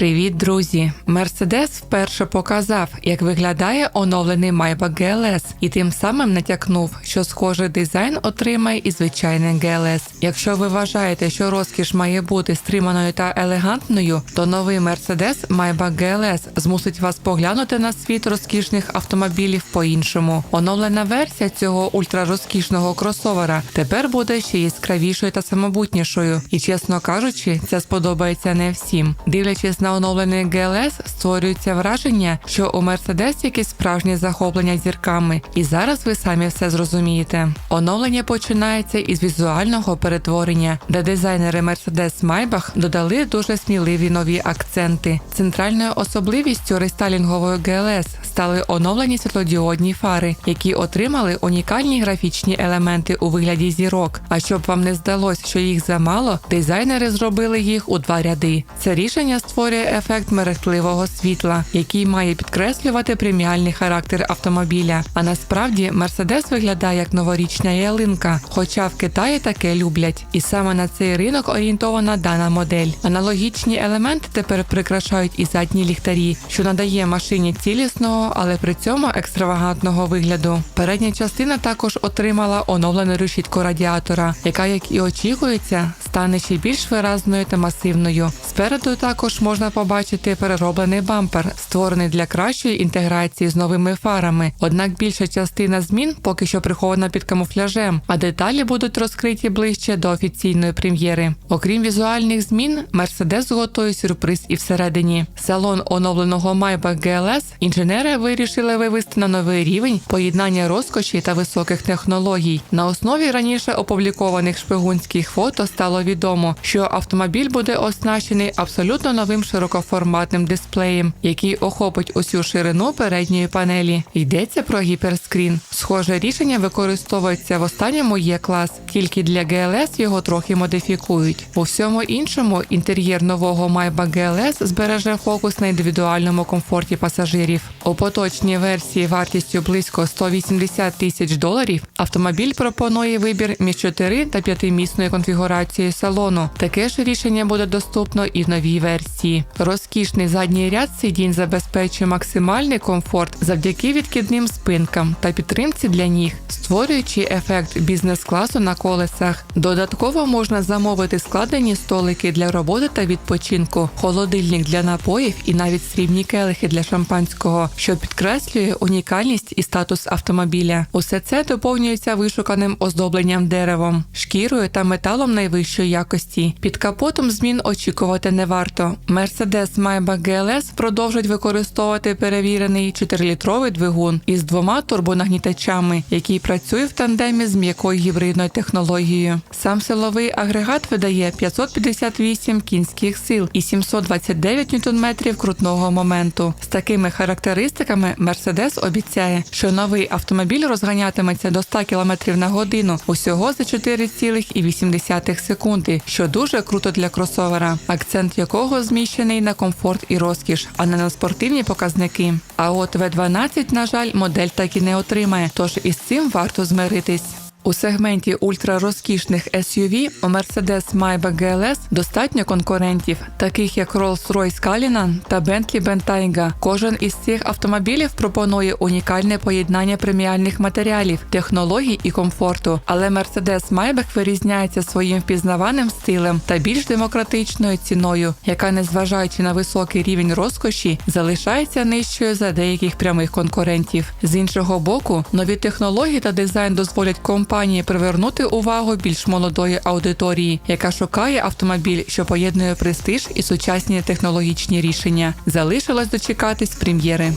Привіт, друзі! Мерседес вперше показав, як виглядає оновлений Maybach GLS і тим самим натякнув, що схожий дизайн отримає і звичайний GLS. Якщо ви вважаєте, що розкіш має бути стриманою та елегантною, то новий Mercedes Maybach GLS змусить вас поглянути на світ розкішних автомобілів по-іншому. Оновлена версія цього ультрарозкішного кросовера тепер буде ще яскравішою та самобутнішою. І чесно кажучи, це сподобається не всім. Дивлячись на оновлений GLS, створюється враження, що у Mercedes якесь справжнє захоплення зірками, і зараз ви самі все зрозумієте. Оновлення починається із візуального перетворення, де дизайнери Mercedes Maybach додали дуже сміливі нові акценти. Центральною особливістю рестайлінгової GLS стали оновлені світлодіодні фари, які отримали унікальні графічні елементи у вигляді зірок. А щоб вам не здалось, що їх замало, дизайнери зробили їх у два ряди. Це рішення створює ефект мерехтливого світла, який має підкреслювати преміальний характер автомобіля. А насправді Мерседес виглядає як новорічна ялинка, хоча в Китаї таке люблять. І саме на цей ринок орієнтована дана модель. Аналогічні елементи тепер прикрашають і задні ліхтарі, що надає машині цілісного, але при цьому екстравагантного вигляду. Передня частина також отримала оновлену решітку радіатора, яка, як і очікується, стане ще більш виразною та масивною. Спереду також можна побачити перероблений бампер, створений для кращої інтеграції з новими фарами. Однак більша частина змін поки що прихована під камуфляжем, а деталі будуть розкриті ближче до офіційної прем'єри. Окрім візуальних змін, Mercedes готує сюрприз і всередині. Салон оновленого Maybach GLS інженери вирішили вивести на новий рівень поєднання розкоші та високих технологій. На основі раніше опублікованих шпигунських фото стало відомо, що автомобіль буде оснащений абсолютно новим широкоформатним дисплеєм, який охопить усю ширину передньої панелі. Йдеться про гіперскрін. Схоже рішення використовується в останньому є клас, тільки для GLS його трохи модифікують. У всьому іншому інтер'єр нового Maybach GLS збереже фокус на індивідуальному комфорті пасажирів. У поточній версії вартістю близько 180 тисяч доларів автомобіль пропонує вибір між 4 та 5-місною конфігурацією салону. Таке ж рішення буде доступно і в новій версії. Розкішний задній ряд сидінь забезпечує максимальний комфорт завдяки відкидним спинкам та підтримці для ніг, створюючи ефект бізнес-класу на колесах. Додатково можна замовити складені столики для роботи та відпочинку, холодильник для напоїв і навіть срібні келихи для шампанського, що підкреслює унікальність і статус автомобіля. Усе це доповнюється вишуканим оздобленням деревом, шкірою та металом найвищої якості. Під капотом змін очікувати не варто. Mercedes Maybach GLS продовжить використовувати перевірений 4-літровий двигун із двома турбонагнітачами, який працює в тандемі з м'якою гібридною технологією. Сам силовий агрегат видає 558 кінських сил і 729 Нм крутного моменту. З такими характеристиками Mercedes обіцяє, що новий автомобіль розганятиметься до 100 км на годину усього за 4,8 секунди, що дуже круто для кросовера, акцент якого зміщений на комфорт і розкіш, а не на спортивні показники. А от В-12, на жаль, модель так і не отримає, тож із цим варто змиритись. У сегменті ультрарозкішних SUV у Mercedes Maybach GLS достатньо конкурентів, таких як Rolls-Royce Cullinan та Bentley Bentayga. Кожен із цих автомобілів пропонує унікальне поєднання преміальних матеріалів, технологій і комфорту. Але Mercedes Maybach вирізняється своїм впізнаваним стилем та більш демократичною ціною, яка, незважаючи на високий рівень розкоші, залишається нижчою за деяких прямих конкурентів. З іншого боку, нові технології та дизайн дозволять компанії компанії привернути увагу більш молодої аудиторії, яка шукає автомобіль, що поєднує престиж і сучасні технологічні рішення. Залишилось дочекатись прем'єри.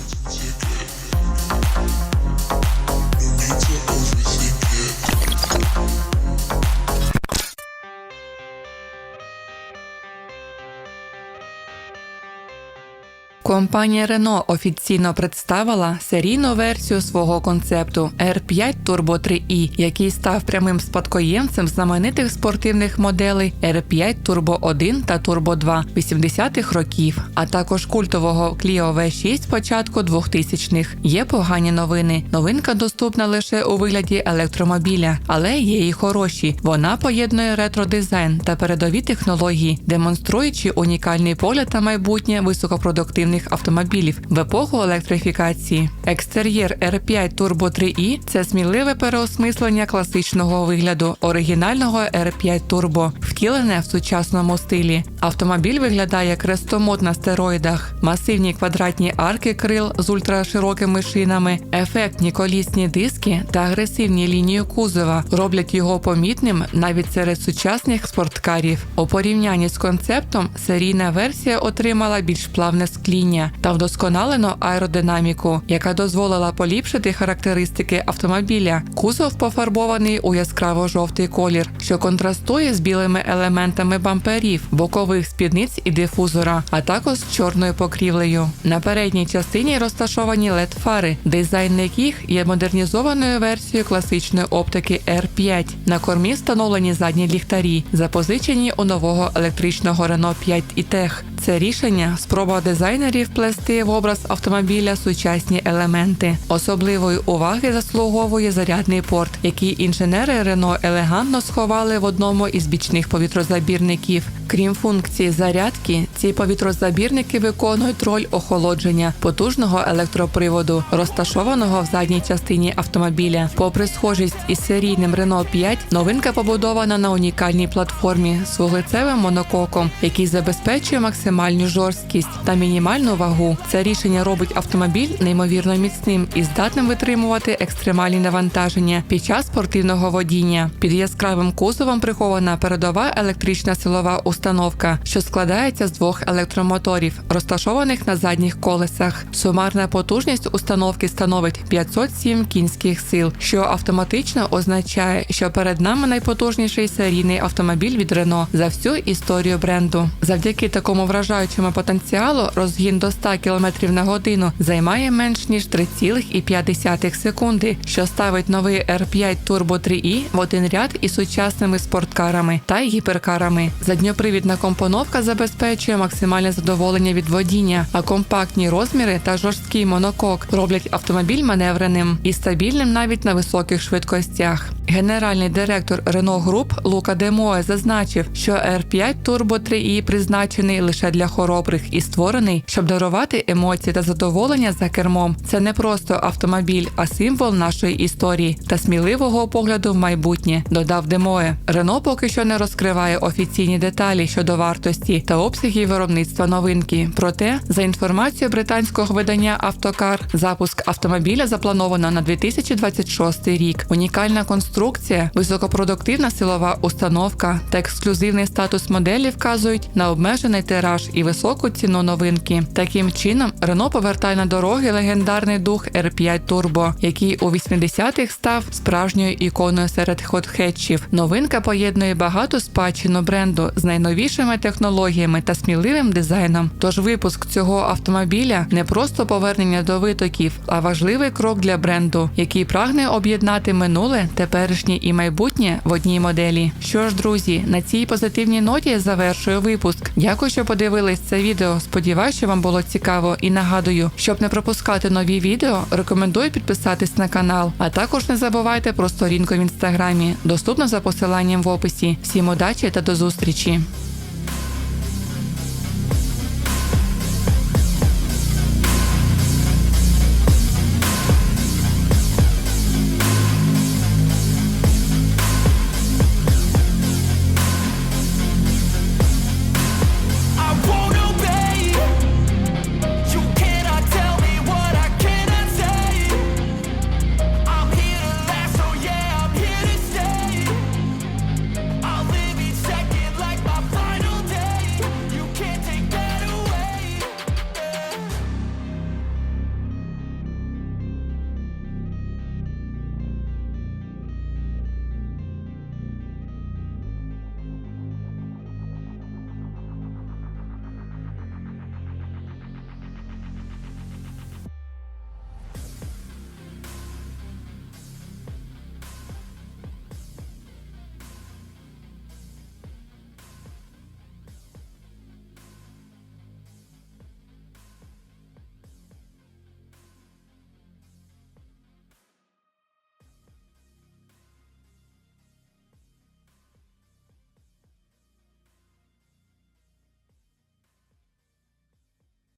Компанія Renault офіційно представила серійну версію свого концепту R5 Turbo 3i, який став прямим спадкоємцем знаменитих спортивних моделей R5 Turbo 1 та Turbo 2 80-х років, а також культового Clio V6 початку 2000-х. Є погані новини. Новинка доступна лише у вигляді електромобіля, але є і хороші. Вона поєднує ретро-дизайн та передові технології, демонструючи унікальний погляд на майбутнє високопродуктивних автомобілів в епоху електрифікації. Екстер'єр R5 Turbo 3i – це сміливе переосмислення класичного вигляду оригінального R5 Turbo, втілене в сучасному стилі. Автомобіль виглядає крестомод на стероїдах, масивні квадратні арки крил з ультраширокими шинами, ефектні колісні диски та агресивні лінії кузова роблять його помітним навіть серед сучасних спорткарів. У порівнянні з концептом серійна версія отримала більш плавне скління та вдосконалену аеродинаміку, яка дозволила поліпшити характеристики автомобіля. Кузов пофарбований у яскраво-жовтий колір, що контрастує з білими елементами бамперів, бокових спідниць і дифузора, а також з чорною покрівлею. На передній частині розташовані led фари дизайн яких є модернізованою версією класичної оптики R5. На кормі встановлені задні ліхтарі, запозичені у нового електричного Renault 5 e-Tech. Це рішення спроба дизайнерів плести в образ автомобіля сучасні елементи. Особливої уваги заслуговує зарядний порт, який інженери Renault елегантно сховали в одному із бічних повітрозабірників. Крім функції зарядки, ці повітрозабірники виконують роль охолодження потужного електроприводу, розташованого в задній частині автомобіля. Попри схожість із серійним Renault 5, новинка побудована на унікальній платформі з вуглецевим монококом, який забезпечує максимальну жорсткість та мінімальну вагу. Це рішення робить автомобіль неймовірно міцним і здатним витримувати екстремальні навантаження під час спортивного водіння. Під яскравим кузовом прихована передова електрична силова установка, що складається з двох електромоторів, розташованих на задніх колесах. Сумарна потужність установки становить 507 кінських сил, що автоматично означає, що перед нами найпотужніший серійний автомобіль від Renault за всю історію бренду. Завдяки такому вражаючому потенціалу розгін до 100 км на годину займає менш ніж 3,5 секунди, що ставить новий R5 Turbo 3i в один ряд із сучасними спорткарами та гіперкарами. Задньопривідна компоновка забезпечує максимальне задоволення від водіння, а компактні розміри та жорсткий монокок роблять автомобіль маневреним і стабільним навіть на високих швидкостях. Генеральний директор Renault Group Лука Демоe зазначив, що R5 Turbo 3i призначений лише для хоробрих і створений, щоб дарувати емоції та задоволення за кермом. Це не просто автомобіль, а символ нашої історії та сміливого погляду в майбутнє. Додав Демоe. Renault поки що не розкриває офіційні деталі щодо вартості та обсягів виробництва новинки. Проте, за інформацією британського видання Автокар, запуск автомобіля заплановано на 2026 рік. Унікальна конструкція, високопродуктивна силова установка та ексклюзивний статус моделі вказують на обмежений тираж і високу ціну новинки. Таким чином, Renault повертає на дороги легендарний дух R5 Turbo, який у 80-х став справжньою іконою серед хот-хетчів. Новинка поєднує багату спадщину бренду з найновішими технологіями та сміливим дизайном. Тож випуск цього автомобіля не просто повернення до витоків, а важливий крок для бренду, який прагне об'єднати минуле, теперішнє і майбутнє в одній моделі. Що ж, друзі, на цій позитивній ноті завершую випуск. Дякую, що подивились це відео. Сподіваюся, що вам було цікаво і нагадую, щоб не пропускати нові відео, рекомендую підписатись на канал. А також не забувайте про сторінку в інстаграмі, доступна за посиланням в описі. Всім удачі та до зустрічі!